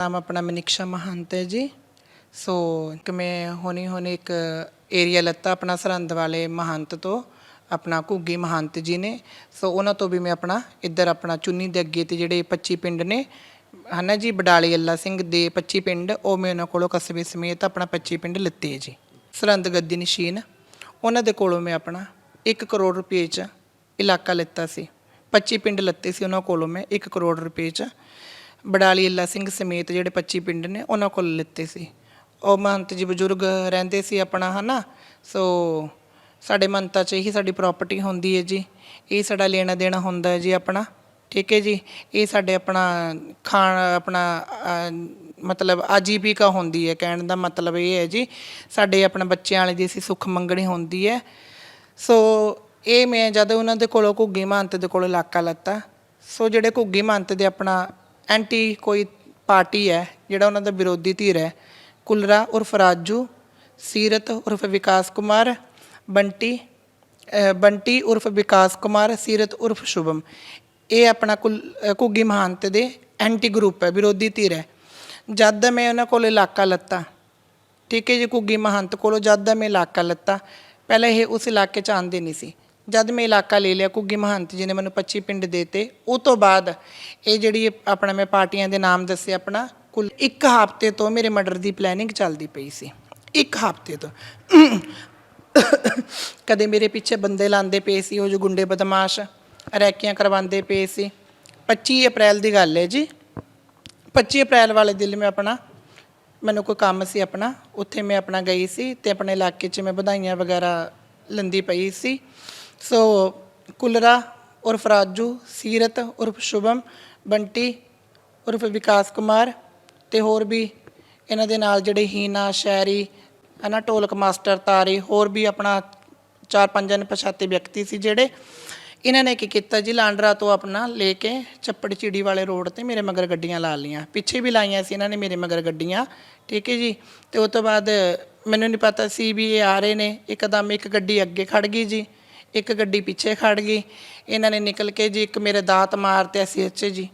ਨਾਮ ਆਪਣਾ ਮਨਿਕਸ਼ਾ ਮਹੰਤ ਹੈ ਜੀ ਸੋ ਇੱਕ ਮੈਂ ਹੁਣੇ ਹੁਣੇ ਇੱਕ ਏਰੀਆ ਲੱਤਾ ਆਪਣਾ ਸਰਹੰਦ ਵਾਲੇ ਮਹੰਤ ਤੋਂ ਆਪਣਾ ਘੁੱਗੀ ਮਹੰਤ ਜੀ ਨੇ ਸੋ ਉਹਨਾਂ ਤੋਂ ਵੀ ਮੈਂ ਆਪਣਾ ਇੱਧਰ ਆਪਣਾ ਚੁੰਨੀ ਦੇ ਅੱਗੇ ਤੇ ਜਿਹੜੇ 25 ਪਿੰਡ ਨੇ ਹਨਾ ਜੀ ਬਡਾਲੀ ਅੱਲਾ ਸਿੰਘ ਦੇ 25 ਪਿੰਡ ਉਹ ਮੈਂ ਉਹਨਾਂ ਕੋਲੋਂ ਕਸਬੇ ਸਮੇਤ ਆਪਣਾ 25 ਪਿੰਡ ਲਿੱਤੇ ਜੀ ਸਰਹੰਦ ਗੱਦੀ ਨਸ਼ੀਨ ਉਹਨਾਂ ਦੇ ਕੋਲੋਂ ਮੈਂ ਆਪਣਾ 1 ਕਰੋੜ ਰੁਪਏ ਚ ਇਲਾਕਾ ਲਿੱਤਾ ਸੀ 25 ਪਿੰਡ ਲੱਤੇ ਸੀ ਉਹਨਾਂ ਕੋਲੋਂ ਮੈਂ 1 ਕਰੋੜ ਰੁਪਏ ਚ ਬਡਾਲੀ ਅੱਲਾ ਸਿੰਘ ਸਮੇਤ ਜਿਹੜੇ 25 ਪਿੰਡ ਨੇ, ਉਹਨਾਂ ਕੋਲ ਲਿੱਤੇ ਸੀ। ਉਹ ਮਹੰਤ ਜੀ ਬਜ਼ੁਰਗ ਰਹਿੰਦੇ ਸੀ ਆਪਣਾ, ਹਨਾ? ਸੋ ਸਾਡੇ ਮੰਤਾ ਚ ਇਹੀ ਸਾਡੀ ਪ੍ਰਾਪਰਟੀ ਹੁੰਦੀ ਹੈ ਜੀ। ਇਹ ਸਾਡਾ ਲੈਣਾ ਦੇਣਾ ਹੁੰਦਾ ਹੈ ਜੀ ਆਪਣਾ। ਠੀਕ ਹੈ ਜੀ? ਇਹ ਸਾਡੇ ਆਪਣਾ ਖਾਣ, ਆਪਣਾ ਮਤਲਬ ਆਜੀਵਿਕਾ ਹੁੰਦੀ ਹੈ। ਕਹਿਣ ਦਾ ਮਤਲਬ ਇਹ ਹੈ ਜੀ, ਸਾਡੇ ਆਪਣਾ ਬੱਚਿਆਂ ਵਾਲੇ ਦੀ ਅਸੀਂ ਸੁੱਖ ਮੰਗਣੀ ਹੁੰਦੀ ਹੈ। ਸੋ ਇਹ ਮੈਂ ਜਦ ਉਹਨਾਂ ਦੇ ਕੋਲੋਂ ਘੁੱਗੀ, ਮਹੰਤ ਦੇ ਕੋਲ ਇਲਾਕਾ ਲੱਤਾ। ਸੋ ਜਿਹੜੇ ਘੁੱਗੀ, ਮਹੰਤ ਦੇ ਆਪਣਾ ਐਂਟੀ ਕੋਈ ਪਾਰਟੀ ਹੈ ਜਿਹੜਾ ਉਹਨਾਂ ਦਾ ਵਿਰੋਧੀ ਧਿਰ ਹੈ। ਕੁਲਰਾ ਉਰਫ ਰਾਜੂ ਸੀਰਤ ਉਰਫ ਵਿਕਾਸ ਕੁਮਾਰ ਬੰਟੀ ਬੰਟੀ ਉਰਫ ਵਿਕਾਸ ਕੁਮਾਰ ਸੀਰਤ ਉਰਫ ਸ਼ੁਭਮ। ਇਹ ਆਪਣਾ ਕੁਲ ਅ, ਘੁੱਗੀ ਮਹੰਤ ਦੇ ਐਂਟੀ ਗਰੁੱਪ ਹੈ ਵਿਰੋਧੀ ਧਿਰ ਹੈ। ਜਦ ਮੈਂ ਉਹਨਾਂ ਕੋਲ ਇਲਾਕਾ ਲੱਤਾ ਠੀਕ ਹੈ ਜੀ ਘੁੱਗੀ ਮਹੰਤ ਕੋਲੋਂ ਜਦ ਦਾ ਮੈਂ ਇਲਾਕਾ ਲੱਤਾ ਪਹਿਲਾਂ ਇਹ ਉਸ ਇਲਾਕੇ 'ਚ ਆਂਦੇ ਨਹੀਂ ਸੀ। ਜਦ ਮੈਂ ਇਲਾਕਾ ਲੈ ਲਿਆ, ਘੁੱਗੀ ਮਹੰਤ ਜੀ ਨੇ ਮੈਨੂੰ 25 ਪਿੰਡ ਦੇਤੇ। ਉਹ ਤੋਂ ਬਾਅਦ ਇਹ ਜਿਹੜੀ ਆਪਣਾ ਮੈਂ ਪਾਰਟੀਆਂ ਦੇ ਨਾਮ ਦੱਸੇ ਆਪਣਾ, ਕੁੱਲ ਇੱਕ ਹਫ਼ਤੇ ਤੋਂ ਮੇਰੇ ਮਰਡਰ ਦੀ ਪਲੈਨਿੰਗ ਚੱਲਦੀ ਪਈ ਸੀ। ਇੱਕ ਹਫ਼ਤੇ ਤੋਂ। ਕਦੇ ਮੇਰੇ ਪਿੱਛੇ ਬੰਦੇ ਲਾਉਂਦੇ ਪਏ ਸੀ, ਉਹ ਜੋ ਗੁੰਡੇ ਬਦਮਾਸ਼ ਰੈਕੀਆਂ ਕਰਵਾਉਂਦੇ ਪਏ ਸੀ। 25 ਅਪ੍ਰੈਲ ਦੀ ਗੱਲ ਹੈ ਜੀ। 25 ਅਪ੍ਰੈਲ ਵਾਲੇ ਦਿਨ ਮੈਂ ਆਪਣਾ, ਮੈਨੂੰ ਕੋਈ ਕੰਮ ਸੀ ਆਪਣਾ, ਉੱਥੇ ਮੈਂ ਆਪਣਾ ਗਈ ਸੀ ਤੇ ਆਪਣੇ ਇਲਾਕੇ 'ਚ ਮੈਂ ਵਧਾਈਆਂ ਵਗੈਰਾ ਲੰਦੀ ਪਈ ਸੀ। ਸੋ ਕੁਲਰਾ ਉਰਫ ਰਾਜੂ, ਸੀਰਤ ਉਰਫ ਸ਼ੁਭਮ, ਬੰਟੀ ਉਰਫ ਵਿਕਾਸ ਕੁਮਾਰ ਤੇ ਹੋਰ ਵੀ ਇਹਨਾਂ ਦੇ ਨਾਲ ਜਿਹੜੇ ਹੀਨਾ ਸ਼ੈਰੀ ਹਨਾ, ਢੋਲਕ ਮਾਸਟਰ, ਤਾਰੇ, ਹੋਰ ਵੀ ਆਪਣਾ ਚਾਰ ਪੰਜ ਅਣਪਛਾਤੇ ਵਿਅਕਤੀ ਸੀ ਜਿਹੜੇ ਇਹਨਾਂ ਨੇ ਕੀ ਕੀਤਾ ਜੀ, ਲਾਂਡਰਾ ਤੋਂ ਆਪਣਾ ਲੈ ਕੇ ਚੱਪੜ ਚਿੜੀ ਵਾਲੇ ਰੋਡ ਤੇ ਮੇਰੇ ਮਗਰ ਗੱਡੀਆਂ ਲਾ ਲੀਆਂ ਪਿੱਛੇ ਵੀ ਲਾਈਆਂ ਸੀ ਇਹਨਾਂ ਨੇ ਮੇਰੇ ਮਗਰ ਗੱਡੀਆਂ, ਠੀਕ ਹੈ ਜੀ? ਤੇ ਉਸ ਤੋਂ ਬਾਅਦ ਮੈਨੂੰ ਨਹੀਂ ਪਤਾ ਸੀ ਵੀ ਇਹ ਆ ਰਹੇ ਨੇ, ਇੱਕਦਮ ਇੱਕ ਗੱਡੀ ਅੱਗੇ ਖੜ ਗਈ ਜੀ। ਇੱਕ ਗੱਡੀ ਪਿੱਛੇ ਖੜ ਗਈ। ਇਹਨਾਂ ਨੇ ਨਿਕਲ ਕੇ ਜੀ ਇੱਕ ਮੇਰੇ ਦਾਤ ਮਾਰਤੇ ਸੀ ਅੱਛੇ ਜੀ।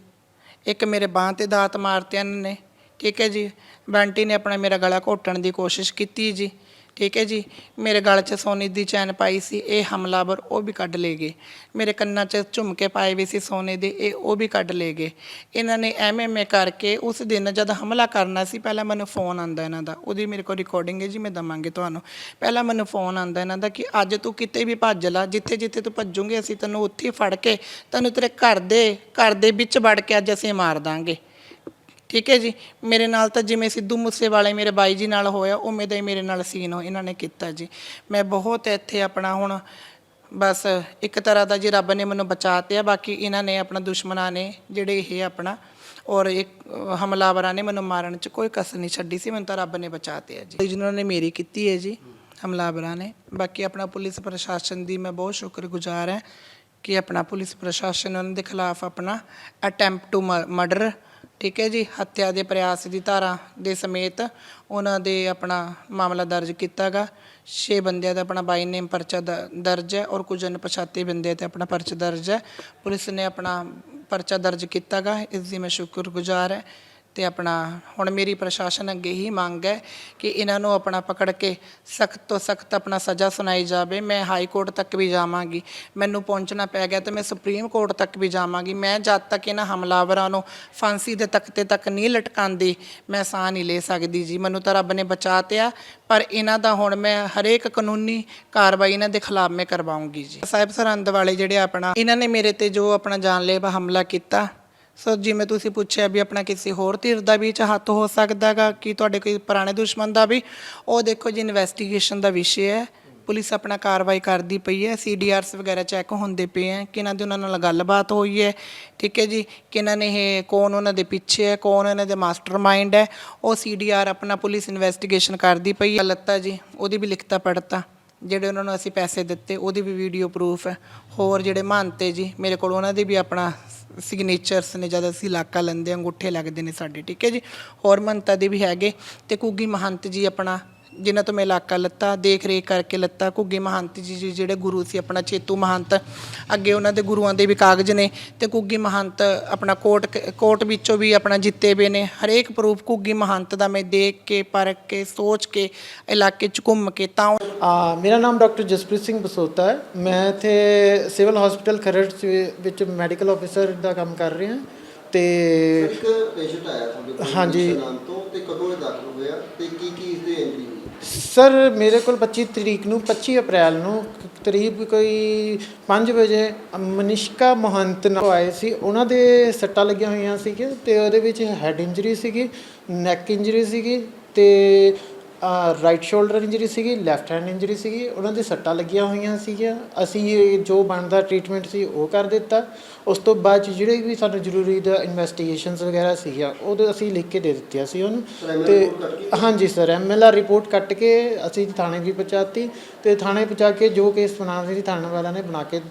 ਇੱਕ ਮੇਰੇ ਬਾਂਹ ਤੇ ਦਾਤ ਮਾਰਤੇ ਇਹਨਾਂ ਨੇ। ਠੀਕ ਹੈ ਜੀ। ਬੰਟੀ ਨੇ ਆਪਣਾ ਮੇਰਾ ਗਲਾ ਘੋਟਣ ਦੀ ਕੋਸ਼ਿਸ਼ ਕੀਤੀ ਜੀ। ਠੀਕ ਹੈ ਜੀ? ਮੇਰੇ ਗਲ 'ਚ ਸੋਨੇ ਦੀ ਚੈਨ ਪਾਈ ਸੀ, ਇਹ ਹਮਲਾਵਰ ਉਹ ਵੀ ਕੱਢ ਲੈ ਗਏ। ਮੇਰੇ ਕੰਨਾਂ 'ਚ ਝੁਮਕੇ ਪਾਏ ਵੀ ਸੀ ਸੋਨੇ ਦੇ, ਇਹ ਉਹ ਵੀ ਕੱਢ ਲੈ ਗਏ। ਇਹਨਾਂ ਨੇ ਐਵੇਂ ਐਵੇਂ ਕਰਕੇ ਉਸ ਦਿਨ ਜਦ ਹਮਲਾ ਕਰਨਾ ਸੀ, ਪਹਿਲਾਂ ਮੈਨੂੰ ਫੋਨ ਆਂਦਾ ਇਹਨਾਂ ਦਾ। ਉਹਦੀ ਮੇਰੇ ਕੋਲ ਰਿਕਾਰਡਿੰਗ ਹੈ ਜੀ, ਮੈਂ ਦਵਾਂਗੇ ਤੁਹਾਨੂੰ। ਪਹਿਲਾਂ ਮੈਨੂੰ ਫੋਨ ਆਂਦਾ ਇਹਨਾਂ ਦਾ ਕਿ ਅੱਜ ਤੂੰ ਕਿਤੇ ਵੀ ਭੱਜ ਲਾ, ਜਿੱਥੇ ਜਿੱਥੇ ਤੂੰ ਭੱਜੂਗੇ, ਅਸੀਂ ਤੈਨੂੰ ਉੱਥੇ ਹੀ ਫੜ ਕੇ, ਤੈਨੂੰ ਤੇਰੇ ਘਰ ਦੇ ਘਰ ਦੇ ਵਿੱਚ ਵੜ ਕੇ ਅੱਜ ਅਸੀਂ ਮਾਰ ਦਾਂਗੇ। ਠੀਕ ਹੈ ਜੀ? ਮੇਰੇ ਨਾਲ ਤਾਂ ਜਿਵੇਂ ਸਿੱਧੂ ਮੂਸੇਵਾਲੇ ਮੇਰੇ ਬਾਈ ਜੀ ਨਾਲ ਹੋਇਆ, ਉਵੇਂ ਦਾ ਹੀ ਮੇਰੇ ਨਾਲ ਸੀਨ ਹੋ ਇਹਨਾਂ ਨੇ ਕੀਤਾ ਜੀ। ਮੈਂ ਬਹੁਤ ਇੱਥੇ ਆਪਣਾ ਹੁਣ ਬਸ ਇੱਕ ਤਰ੍ਹਾਂ ਦਾ ਜੀ ਰੱਬ ਨੇ ਮੈਨੂੰ ਬਚਾਤਿਆ, ਬਾਕੀ ਇਹਨਾਂ ਨੇ ਆਪਣਾ ਦੁਸ਼ਮਣਾਂ ਨੇ ਜਿਹੜੇ ਇਹ ਆਪਣਾ ਔਰ ਇੱਕ ਹਮਲਾਵਰਾਂ ਨੇ ਮੈਨੂੰ ਮਾਰਨ 'ਚ ਕੋਈ ਕਸਰ ਨਹੀਂ ਛੱਡੀ ਸੀ, ਮੈਨੂੰ ਤਾਂ ਰੱਬ ਨੇ ਬਚਾਤਿਆ ਜੀ। ਜਿਨ੍ਹਾਂ ਨੇ ਮੇਰੀ ਕੀਤੀ ਹੈ ਜੀ, ਹਮਲਾਵਰਾਂ ਨੇ। ਬਾਕੀ ਆਪਣਾ ਪੁਲਿਸ ਪ੍ਰਸ਼ਾਸਨ ਦੀ ਮੈਂ ਬਹੁਤ ਸ਼ੁਕਰਗੁਜ਼ਾਰ ਹਾਂ ਕਿ ਆਪਣਾ ਪੁਲਿਸ ਪ੍ਰਸ਼ਾਸਨ ਉਹਨਾਂ ਦੇ ਖਿਲਾਫ ਆਪਣਾ ਅਟੈਂਪਟ ਟੂ ਮਰਡਰ ਠੀਕ ਹੈ ਜੀ, ਹੱਤਿਆ ਦੇ ਪ੍ਰਯਾਸ ਦੀ ਧਾਰਾ ਦੇ ਸਮੇਤ ਉਹਨਾਂ ਦੇ ਆਪਣਾ ਮਾਮਲਾ ਦਰਜ ਕੀਤਾਗਾ। 6 ਬੰਦਿਆਂ ਦਾ ਆਪਣਾ ਬਾਈ ਨੇਮ ਪਰਚਾ ਦ- ਦਰਜ ਹੈ ਔਰ ਕੁਝ ਅਣਪਛਾਤੇ ਬੰਦੇ ਤੇ ਆਪਣਾ ਪਰਚਾ ਦਰਜ ਹੈ। ਪੁਲਿਸ ਨੇ ਆਪਣਾ ਪਰਚਾ ਦਰਜ ਕੀਤਾਗਾ, ਇਸ ਦੀ ਮੈਂ ਸ਼ੁਕਰਗੁਜ਼ਾਰ ਹੈ। ਤੇ ਆਪਣਾ ਹੁਣ ਮੇਰੀ ਪ੍ਰਸ਼ਾਸਨ ਅੱਗੇ ਹੀ ਮੰਗ ਹੈ ਕਿ ਇਹਨਾਂ ਨੂੰ ਆਪਣਾ ਪਕੜ ਕੇ ਸਖਤ ਤੋਂ ਸਖਤ ਆਪਣਾ ਸਜ਼ਾ ਸੁਣਾਈ ਜਾਵੇ। ਮੈਂ ਹਾਈ ਕੋਰਟ ਤੱਕ ਵੀ ਜਾਵਾਂਗੀ। ਮੈਨੂੰ ਪਹੁੰਚਣਾ ਪੈ ਗਿਆ ਤੇ ਮੈਂ ਸੁਪਰੀਮ ਕੋਰਟ ਤੱਕ ਵੀ ਜਾਵਾਂਗੀ। ਮੈਂ ਜਦ ਤੱਕ ਇਹਨਾਂ ਹਮਲਾਵਰਾਂ ਨੂੰ ਫਾਂਸੀ ਦੇ ਤਖਤੇ ਤੱਕ ਨਹੀਂ ਲਟਕਾਉਂਦੀ, ਮੈਂ ਸਾਹ ਨਹੀਂ ਲੈ ਸਕਦੀ ਜੀ। ਮੈਨੂੰ ਤਾਂ ਰੱਬ ਨੇ ਬਚਾ ਤਿਆ ਪਰ ਇਹਨਾਂ ਦਾ ਹੁਣ ਮੈਂ ਹਰੇਕ ਕਾਨੂੰਨੀ ਕਾਰਵਾਈ ਇਹਨਾਂ ਦੇ ਖਿਲਾਫ ਮੈਂ ਕਰਵਾਉਂਗੀ ਜੀ। ਸਾਹਿਬ ਸਰਹੰਦ ਵਾਲੇ ਜਿਹੜੇ ਆਪਣਾ, ਇਹਨਾਂ ਨੇ ਮੇਰੇ ਤੇ ਜੋ ਆਪਣਾ ਜਾਨਲੇਵਾ ਹਮਲਾ ਕੀਤਾ ਸੋ ਜਿਵੇਂ ਤੁਸੀਂ ਪੁੱਛਿਆ ਵੀ ਆਪਣਾ ਕਿਸੇ ਹੋਰ ਧਿਰ ਦਾ ਵੀ ਚ ਹੱਥ ਹੋ ਸਕਦਾਗਾ, ਕਿ ਤੁਹਾਡੇ ਕੋਈ ਪੁਰਾਣੇ ਦੁਸ਼ਮਣ ਦਾ ਵੀ? ਉਹ ਦੇਖੋ ਜੀ ਇਨਵੈਸਟੀਗੇਸ਼ਨ ਦਾ ਵਿਸ਼ੇ ਹੈ। ਪੁਲਿਸ ਆਪਣਾ ਕਾਰਵਾਈ ਕਰਦੀ ਪਈ ਹੈ। ਸੀਡੀਆਰਸ ਵਗੈਰਾ ਚੈੱਕ ਹੁੰਦੇ ਪਏ ਹੈ। ਕਿ ਦੀ ਉਹਨਾਂ ਨਾਲ ਗੱਲਬਾਤ ਹੋਈ ਹੈ? ਠੀਕ ਹੈ ਜੀ। ਕਿ ਨੇ ਇਹ, ਕੌਣ ਉਹਨਾਂ ਦੇ ਪਿੱਛੇ ਹੈ? ਕੌਣ ਇਹਨਾਂ ਦੇ ਮਾਸਟਰਮਾਈਂਡ ਹੈ? ਉਹ ਸੀਡੀਆਰ ਆਪਣਾ ਪੁਲਿਸ ਇਨਵੈਸਟੀਗੇਸ਼ਨ ਕਰਦੀ ਪਈ ਹੈ। ਲੱਤਾ ਜੀ, ਉਹਦੀ ਵੀ ਲਿਖਤਾ ਪੜਤਾ ਜਿਹੜੇ ਉਹਨਾਂ ਨੂੰ ਅਸੀਂ ਪੈਸੇ ਦਿੱਤੇ ਉਹਦੀ ਵੀ ਵੀਡੀਓ ਪ੍ਰੂਫ ਹੈ। ਹੋਰ ਜਿਹੜੇ ਮਹੰਤੇ ਜੀ ਮੇਰੇ ਕੋਲ ਉਹਨਾਂ ਦੇ ਵੀ ਆਪਣਾ ਸਿਗਨੇਚਰਸ ਨੇ ਜਦ ਅਸੀਂ ਇਲਾਕਾ ਲੈਂਦੇ ਹਾਂ, ਅੰਗੂਠੇ ਲੱਗਦੇ ਨੇ ਸਾਡੇ ਠੀਕ ਹੈ ਜੀ? ਹੋਰ ਮਹੰਤਾਂ ਦੇ ਵੀ ਹੈਗੇ ਤੇ ਕੁੱਗੀ ਮਹੰਤ ਜੀ ਆਪਣਾ ਜਿਨ੍ਹਾਂ ਤੋਂ ਮੈਂ ਇਲਾਕਾ ਲੱਤਾ ਦੇਖ ਰੇਖ ਕਰਕੇ ਲੱਤਾ ਘੁੱਗੀ ਮਹੰਤ ਜੀ ਜਿਹੜੇ ਗੁਰੂ ਸੀ ਆਪਣਾ ਚੇਤੂ ਮਹੰਤ ਅੱਗੇ ਉਹਨਾਂ ਦੇ ਗੁਰੂਆਂ ਦੇ ਵੀ ਕਾਗਜ਼ ਨੇ ਤੇ ਘੁੱਗੀ ਮਹੰਤ ਆਪਣਾ ਕੋਰਟ ਕੋਟ ਵਿੱਚੋਂ ਵੀ ਆਪਣਾ ਜਿੱਤੇ ਪਏ ਨੇ। ਹਰੇਕ ਪ੍ਰੂਫ ਘੁੱਗੀ ਮਹੰਤ ਦਾ ਮੈਂ ਦੇਖ ਕੇ ਪਰਖ ਕੇ ਸੋਚ ਕੇ ਇਲਾਕੇ 'ਚ ਘੁੰਮ ਕੇ ਤਾਂ ਮੇਰਾ ਨਾਮ ਡਾਕਟਰ ਜਸਪ੍ਰੀਤ ਸਿੰਘ ਬਸੋਤਾ ਹੈ। ਮੈਂ ਇੱਥੇ ਸਿਵਲ ਹਸਪੀਟਲ ਖਰੜ 'ਚ ਵਿੱਚ ਮੈਡੀਕਲ ਆਫੀਸਰ ਦਾ ਕੰਮ ਕਰ ਰਿਹਾ। ਤੇ ਇੱਕ ਪੇਸ਼ੈਂਟ ਆਇਆ ਤੁਹਾਡੇ ਕੋਲ ਹਾਂਜੀ। ਨਾਮ ਤੋਂ ਤੇ ਕਦੋਂ ਇਹ ਦਾਖਲ ਹੋਇਆ ਤੇ ਕੀ ਕੀ ਇਸ ਦੀ ਇੰਜਰੀ ਹੋਈ ਸਰ ਮੇਰੇ ਕੋਲ 25 ਤਰੀਕ ਨੂੰ 25 ਅਪ੍ਰੈਲ ਨੂੰ ਕਰੀਬ ਕੋਈ 5 ਵਜੇ ਮਨਿਸ਼ਕਾ ਮਹੰਤ ਨਾਲ ਆਏ ਸੀ। ਉਹਨਾਂ ਦੇ ਸੱਟਾਂ ਲੱਗੀਆਂ ਹੋਈਆਂ ਸੀਗੀਆਂ ਤੇ ਉਹਦੇ ਵਿੱਚ ਹੈਡ ਇੰਜਰੀ ਸੀਗੀ ਨੈਕ ਇੰਜਰੀ ਸੀਗੀ ਤੇ ਰਾਈਟ ਸ਼ੋਲਡਰ ਇੰਜਰੀ ਸੀਗੀ ਲੈਫਟ ਹੈਂਡ ਇੰਜਰੀ ਸੀਗੀ ਉਹਨਾਂ ਦੇ ਸੱਟਾਂ ਲੱਗੀਆਂ ਹੋਈਆਂ ਸੀਗੀਆਂ। ਅਸੀਂ ਜੋ ਬਣਦਾ ਟ੍ਰੀਟਮੈਂਟ ਸੀ ਉਹ ਕਰ ਦਿੱਤਾ। ਉਸ ਤੋਂ ਬਾਅਦ 'ਚ ਜਿਹੜੇ ਵੀ ਸਾਨੂੰ ਜ਼ਰੂਰੀ ਦਾ ਇਨਵੈਸਟੀਗੇਸ਼ਨਸ ਵਗੈਰਾ ਸੀਗੀਆਂ ਉਹ ਅਸੀਂ ਲਿਖ ਕੇ ਦੇ ਦਿੱਤੀਆਂ ਸੀ ਉਹਨੂੰ। ਤੇ ਹਾਂਜੀ ਸਰ ਐਮਐਲਆਰ ਰਿਪੋਰਟ ਕੱਟ ਕੇ ਅਸੀਂ ਥਾਣੇ ਵੀ ਪਹੁੰਚਾਤੀ। ਤੇ ਥਾਣੇ ਪਹੁੰਚਾ ਕੇ ਜੋ ਕੇਸ ਬਣਾਉਣਾ ਸੀ ਥਾਣੇ ਵਾਲਿਆਂ ਨੇ ਬਣਾ ਕੇ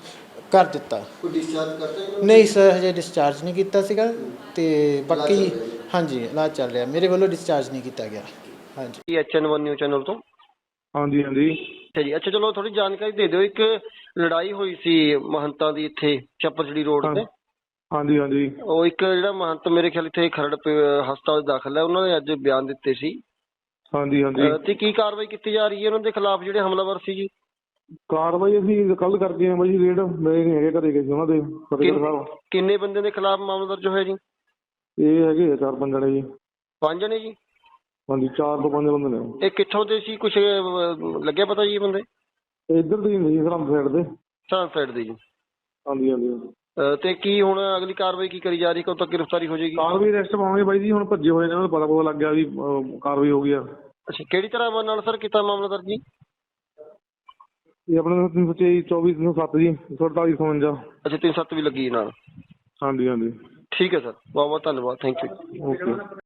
ਕਰ ਦਿੱਤਾ। ਕੋਈ ਡਿਸਚਾਰਜ ਕਰਤਾ ਇਹਨਾਂ ਨੂੰ? ਨਹੀਂ ਸਰ ਹਜੇ ਡਿਸਚਾਰਜ ਨਹੀਂ ਕੀਤਾ ਸੀਗਾ। ਤੇ ਬਾਕੀ ਹਾਂਜੀ ਇਲਾਜ ਚੱਲ ਰਿਹਾ। ਮੇਰੇ ਵੱਲੋਂ ਡਿਸਚਾਰਜ ਨਹੀਂ ਕੀਤਾ ਗਿਆ। ਹਾਂਜੀ। ਐਚਐਨ1 ਨਿਊ ਚੈਨਲ ਤੋਂ? ਹਾਂਜੀ ਹਾਂਜੀ। ਅੱਛਾ ਜੀ। ਅੱਛਾ ਚਲੋ ਥੋੜੀ ਜਾਣਕਾਰੀ ਦੇ ਦਿਓ। ਇੱਕ ਲੜਾਈ ਹੋਈ ਸੀ ਮਹੰਤਾਂ ਦੀ ਇੱਥੇ ਚੱਪਰਚੜੀ ਰੋਡ ਤੇ। ਹਾਂਜੀ ਹਾਂਜੀ। ਉਹ ਇੱਕ ਜਿਹੜਾ ਮਹੰਤ ਮੇਰੇ ਖਿਆਲ ਇੱਥੇ ਖਰੜ ਹਸਪਤਾਲ ਦਾਖਲ ਹੈ। ਉਹਨਾਂ ਨੇ ਅੱਜ ਬਿਆਨ ਦਿੱਤੇ ਸੀ। ਹਾਂਜੀ ਹਾਂਜੀ। ਤੇ ਕੀ ਕਾਰਵਾਈ ਕੀਤੀ ਜਾ ਰਹੀ ਹੈ? ਉਹਨਾਂ ਦੇ ਖਿਲਾਫ ਜਿਹੜੇ ਹਮਲਾਵਰ ਸੀ ਜੀ? ਕਾਰਵਾਈ ਅਸੀਂ ਕੱਲ ਕਰਕੇ ਆਏ ਬਾਈ ਰੇਡ। ਮੇਰੇ ਨਹੀਂ ਹੈਗੇ ਘਰੇ ਗਏ ਸੀ ਉਹਨਾਂ ਦੇ ਫਤਿਹਗੜ੍ਹ ਸਾਹਿਬ। ਕਿੰਨੇ ਬੰਦਿਆਂ ਦੇ ਖਿਲਾਫ ਮਾਮਲਾ ਦਰਜ ਹੋਇਆ ਜੀ? ਇਹ ਹੈਗੇ ਚਾਰ ਪੰਜ ਜਣੇ ਜੀ। ਪੰਜ ਜਣੇ ਜੀ? ਹਾਂਜੀ ਚਾਰ ਤੋਂ ਪੰਜ ਬੰਦੇ ਨੇ। ਇਹ ਕਿੱਥੋਂ ਦੇ ਸੀ? ਕੁਝ ਲੱਗਿਆ ਪਤਾ ਜੀ ਇਹ ਬੰਦੇ? ਇੱਧਰ ਦੀ ਨਹੀਂ ਸਰਹੰਦ ਸਾਈਡ ਦੇ। ਸਾਂ ਸਾਈਡ ਦੇ ਜੀ। ਹਾਂਜੀ ਹਾਂਜੀ ਹਾਂਜੀ। ਅਹ ਤੇ ਕੀ ਹੁਣ ਅਗਲੀ ਕਾਰਵਾਈ ਕੀ ਕਰੀ ਜਾ ਰਹੀ? ਕਦੋਂ ਤੱਕ ਗ੍ਰਿਫਤਾਰੀ ਹੋ ਜਾਏਗੀ? ਕਾਰਵਾਈ ਰੈਸਟ ਪਾਵਾਂਗੇ ਬਾਈ ਜੀ ਹੁਣ ਭੱਜੇ ਹੋਏ ਨੇ ਉਹਨਾਂ ਨੂੰ ਪਤਾ ਪਤਾ ਲੱਗ ਗਿਆ ਵੀ ਅਹ, ਕਾਰਵਾਈ ਹੋ ਗਈ ਆ। ਅੱਛਾ ਕਿਹੜੀ ਤਰ੍ਹਾਂ ਨਾਲ ਸਰ ਕੀਤਾ ਮਾਮਲਾ ਦਰਜ ਜੀ? ਇਹ ਆਪਣੇ ਤਿੰਨ ਸੌ ਤੇਈ ਚੌਵੀ ਤਿੰਨ ਸੌ ਸੱਤ ਜੀ ਇੱਕ ਸੌ ਅੜਤਾਲੀ ਸੌ ਉਣੰਜਾ। ਅੱਛਾ ਤਿੰਨ ਸੱਤ ਵੀ ਲੱਗੀ ਨਾਲ। ਹਾਂਜੀ ਹਾਂਜੀ। ਠੀਕ ਹੈ ਸਰ ਬਹੁਤ ਬਹੁਤ ਧੰਨਵਾਦ ਥੈਂਕ ਯੂ ਓਕੇ।